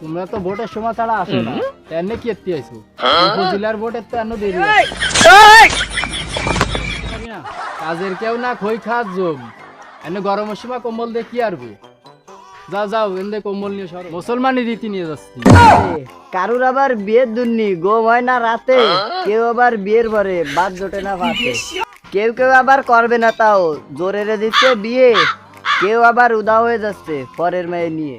তোমরা তো ভোটের সময় ছাড়া আসো না। এনে কি এত্তি আইছো? উপজেলার ভোটের তো এনে দেরি আছে। কাজের কেউ না খই খাত জম। এনে গরমের সময় কম্বল দিয়ে কি আরবে? যাও যাও এনে কম্বল নিয়ে সর। মুসলমানি রীতি নিয়ে যাচ্ছি। কারুর আবার বিয়ের দুর্নি গো হয় না রাতে। কেউ আবার বিয়ের পরে বাদ জোটে না ভাতে। কেউ কেউ আবার করবে না তাও জোরেরে দিচ্ছে বিয়ে। কেউ আবার উদা হয়ে যাচ্ছে পরের মেয়ে নিয়ে।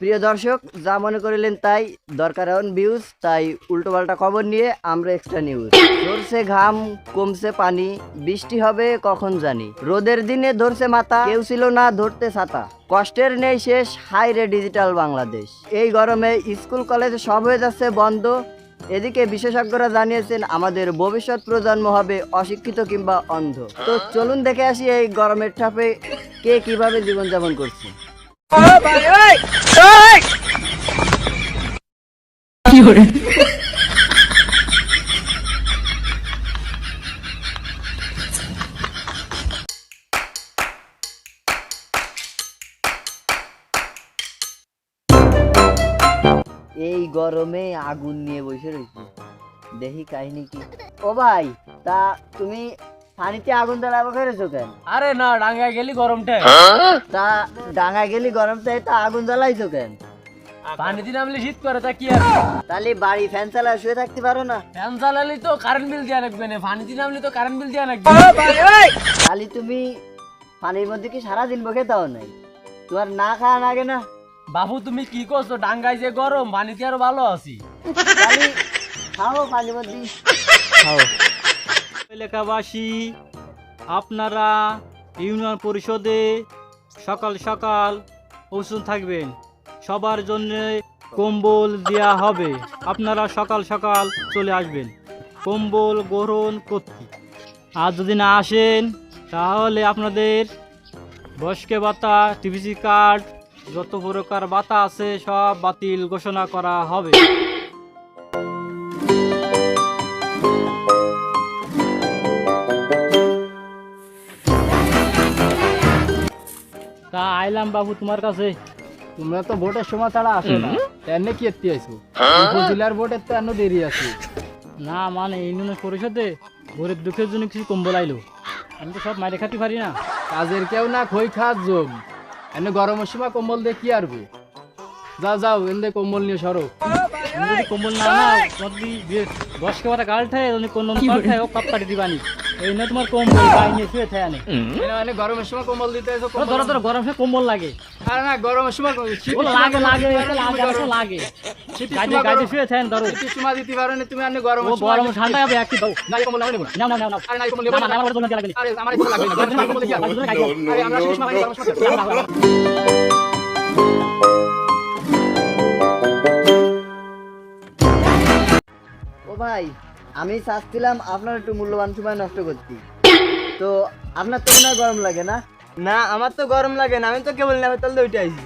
প্রিয় দর্শক, যা মনে করিলেন তাই দরকার এখন ভিউজ তাই উল্টো পাল্টা খবর নিয়ে আমরা এক্সট্রা নিউজ ধরছে ঘাম, কমছে পানি, বৃষ্টি হবে কখন জানি। রোদের দিনে ধরছে মাথা, কেউ ছিল না ধরতে ছাতা। কষ্টের নেই শেষ হাই রে ডিজিটাল বাংলাদেশ। এই গরমে স্কুল কলেজ সব হয়ে যাচ্ছে বন্ধ। এদিকে বিশেষজ্ঞরা জানিয়েছেন, আমাদের ভবিষ্যৎ প্রজন্ম হবে অশিক্ষিত কিংবা অন্ধ। তো চলুন দেখে আসি এই গরমের ঠাপে কে কীভাবে জীবনযাপন করছে। এই গরমে আগুন নিয়ে বসে রয়েছে দেখি কাহিনী কি। ও ভাই তা তুমি পানিতে আগুন জ্বালাবো করেছ কেন? আরে না ডাঙ্গায় গেলি গরমটা তা ডাঙা গেলি গরম চাই তা আগুন জ্বালাইছো কেন? পানি দিন আমলে শীত করে তা কি আর? তাহলে বাড়ি ফ্যান চালা শুয়ে থাকতে পারো না। ফ্যান চালালি তো কারেন্ট বিল দেওয়া লাগবে না পানি দিন আমলে তো কারেন্ট বিল দেওয়া লাগবে। তাহলে তুমি পানির মধ্যে কি সারাদিন বসে তাও নাই? তোমার না খাওয়া লাগে না বাবু তুমি কি করছ? ডাঙ্গায় যে গরম পানিতে আরও ভালো আছি। তাহলে খাও পানির মধ্যে। খাও। এলাকাবাসী, আপনারা ইউনিয়ন পরিষদে সকাল সকাল পৌঁছন থাকবেন। সবার জন্য কম্বল দেওয়া হবে। আপনারা সকাল সকাল চলে আসবেন। কম্বল গ্রহণ করতে আর যদি না আসেন, তাহলে আপনাদের বয়স্ক ভাতা, টিভিসি কার্ড, যত প্রকার ভাতা আছে সব বাতিল ঘোষণা করা হবে। আইলাম বাবু তোমার কাছে। তোমরা তো ভোটের সময় ছাড়া আসো না। এনে কি এত্তি আইছো? উপজেলার ভোটের তো এনে দেরি আছে। না মানে ইউনিয়ন পরিষদে গরিব দুঃখের জন্য কিছু কম্বল আইলো। আমি তো সব মাইরে খাতে পারি না। কাজের কেউ না খই খাত জম এনে গরমের সময় কম্বল দিয়ে কি আরবে? যাও যাও এনে কম্বল নিয়ে সরো। কম্বল না না যদি বিয়ে- বয়স্ক ভাতা গাল ঠায় কোন কাল ঠায় ও কাপ কাটি দিবানি। এই না তোমার কম্বল গাই নিয়ে শুয়ে থাকে আনে। মানে গরমের সময় কম্বল দিতে আইছো ও ধরো ধরো গরম সময় কম্বল লাগে। আরে না গরমের সময় সময় লাগে লাগে না, লাগে লাগে গাড়ি সময় শুয়ে থাকেন ধরো সময় দিতে পারো না তুমি গরমের সময়? গরম ঠান্ডা হবে একই দাও না কম্বল নেব না। না না না না। আরে না কম্বল না নেব না না। আমার জন্য লাগবে আরে আমার কম্বল লাগবে না গরমের কম্বল দিয়ে আরে আমরা শীতের সময় গরমের সময় না, না, না, না। ও ভাই। আমি চাচ্ছিলাম আপনার একটু মূল্যবান সময় নষ্ট করছি তো আপনার তো না গরম লাগে না? না আমার তো গরম লাগে না আমি তো কেবল নেবে তাহলে ওইটা আইছি।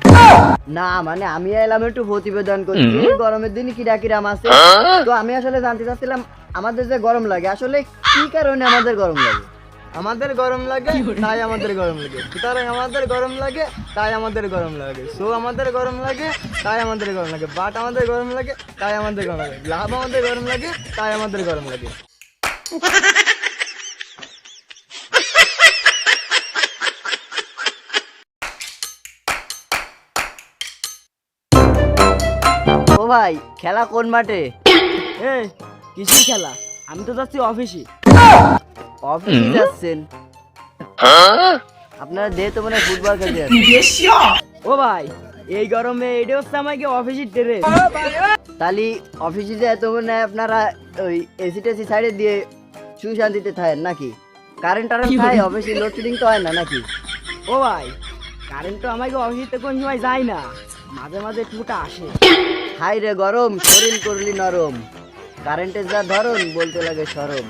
না মানে আমি এলাম একটু প্রতিবেদন করছি গরমের দিন কিরা কিরাম আছে তো আমি আসলে জানতে চাচ্ছিলাম আমাদের যে গরম লাগে আসলে কি কারণে আমাদের গরম লাগে? আমাদের গরম লাগে তাই আমাদের গরম লাগে সুতরাং আমাদের গরম লাগে তাই আমাদের গরম লাগে সো আমাদের গরম লাগে তাই আমাদের গরম লাগে বাট আমাদের গরম লাগে তাই আমাদের গরম লাগে লাভ আমাদের গরম লাগে তাই আমাদের গরম লাগে ও ভাই খেলা কোন মাঠে এ কিসের খেলা আমি তো যাচ্ছি অফিসে অফিসে যাচ্ছেন। আপনারা দেহে তো মনে ফুটবল খেলতে ও ভাই এই গরমে এটা হচ্ছে আমাকে অফিসের তাহলে অফিসে মনে আপনারা ওই এসি টেসি সাইডে দিয়ে সুশান্তিতে থাকেন নাকি? কারেন্ট টারেন্ট খায় অফিসে লোডশেডিং তো হয় না নাকি? ও ভাই কারেন্ট তো আমাকে অফিসে কোন সময় যায় না। মাঝে মাঝে টুটা আসে। হাই রে গরম শরীর করলি নরম। কারেন্টের যা ধরন বলতে লাগে সরম।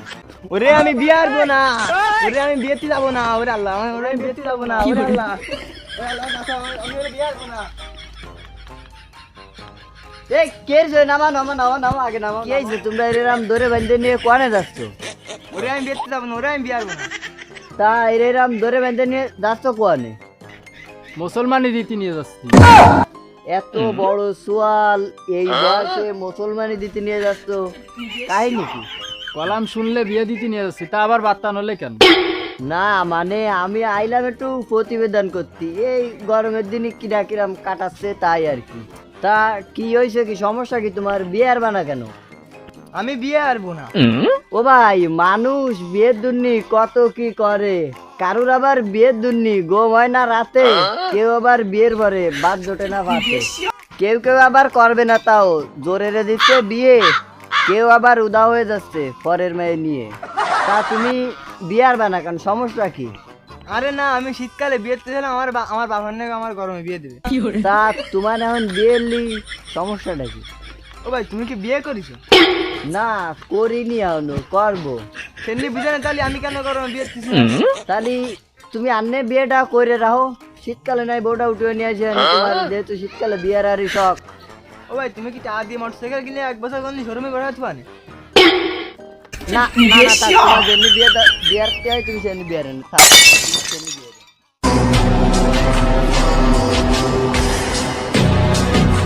ওরে আমি বিয়ে আসব না। ওরে আমি বিয়েতে যাব না। ওরে আল্লাহ আমি- ওরে আমি বিয়েতে যাব না। ওরে আল্লাহ। এই কে রে? নামা নামা নামা নামা আগে নামা। কি হয়েছে তোমরা এরম ধরে বেঁধে নিয়ে কোয়ানে যাচ্ছ? ওরে আমি বিয়েতে যাব না ওরে আমি বিয়ে আসব না। তা এরম ধরে বেঁধে নিয়ে যাচ্ছ কোয়ানে? দিতে নিয়ে যাচ্ছি। এত বড় সোয়াল এই বয়সে মুসলমানি দিতে নিয়ে যাচ্ছ। কাহিনী কি? কলাম শুনলে বিয়ে দিতে নিয়ে যাচ্ছি তা আবার বার্তা নলে কেন? না মানে আমি আইলাম একটু প্রতিবেদন করতে। এই গরমের দিনে কিরা কিরাম কাটাচ্ছে তাই আর কি। তা কি হয়েছে কি সমস্যা কি তোমার? বিয়ে আর বানা কেন? আমি বিয়ে আরবো না। ও ভাই মানুষ বিয়ের দুর্নি কত কি করে? কারুর আবার বিয়ের দুর্নি গম হয় না রাতে। কেউ আবার বিয়ের পরে বাদ জোটে না ভাতে। কেউ কেউ আবার করবে না তাও। জোরেরে দিচ্ছে বিয়ে। কেউ আবার উদা হয়ে যাচ্ছে পরের মেয়ে নিয়ে। তা তুমি বিয়ার বানা কেন? সমস্যা কি? আরে না আমি শীতকালে বিয়ে দিতে চাইলাম আমার বা- আমার বাবার নাকি আমার গরমে বিয়ে দেবে। তা তোমার এখন বিয়ের লি সমস্যাটা কি? ও ভাই তুমি কি বিয়ে করেছ? না করিনি এখনও করব। সেমনি বুঝে না তাহলে আমি কেন গরমে বিয়ে তাহলে তুমি আন্নে বিয়েটা করে রাখো। শীতকালে নাই বউটা উঠে নিয়ে আসেন তোমার যেহেতু শীতকালে বিয়ের আরই শখ। ও ভাই তুমি কি টাকা দিয়ে মোটরসাইকেল কিনে এক বছর কোন শোরুমে হতে পারে না? না না বিয়ার তুমি সেমনি বিয়ার থাক, তুমি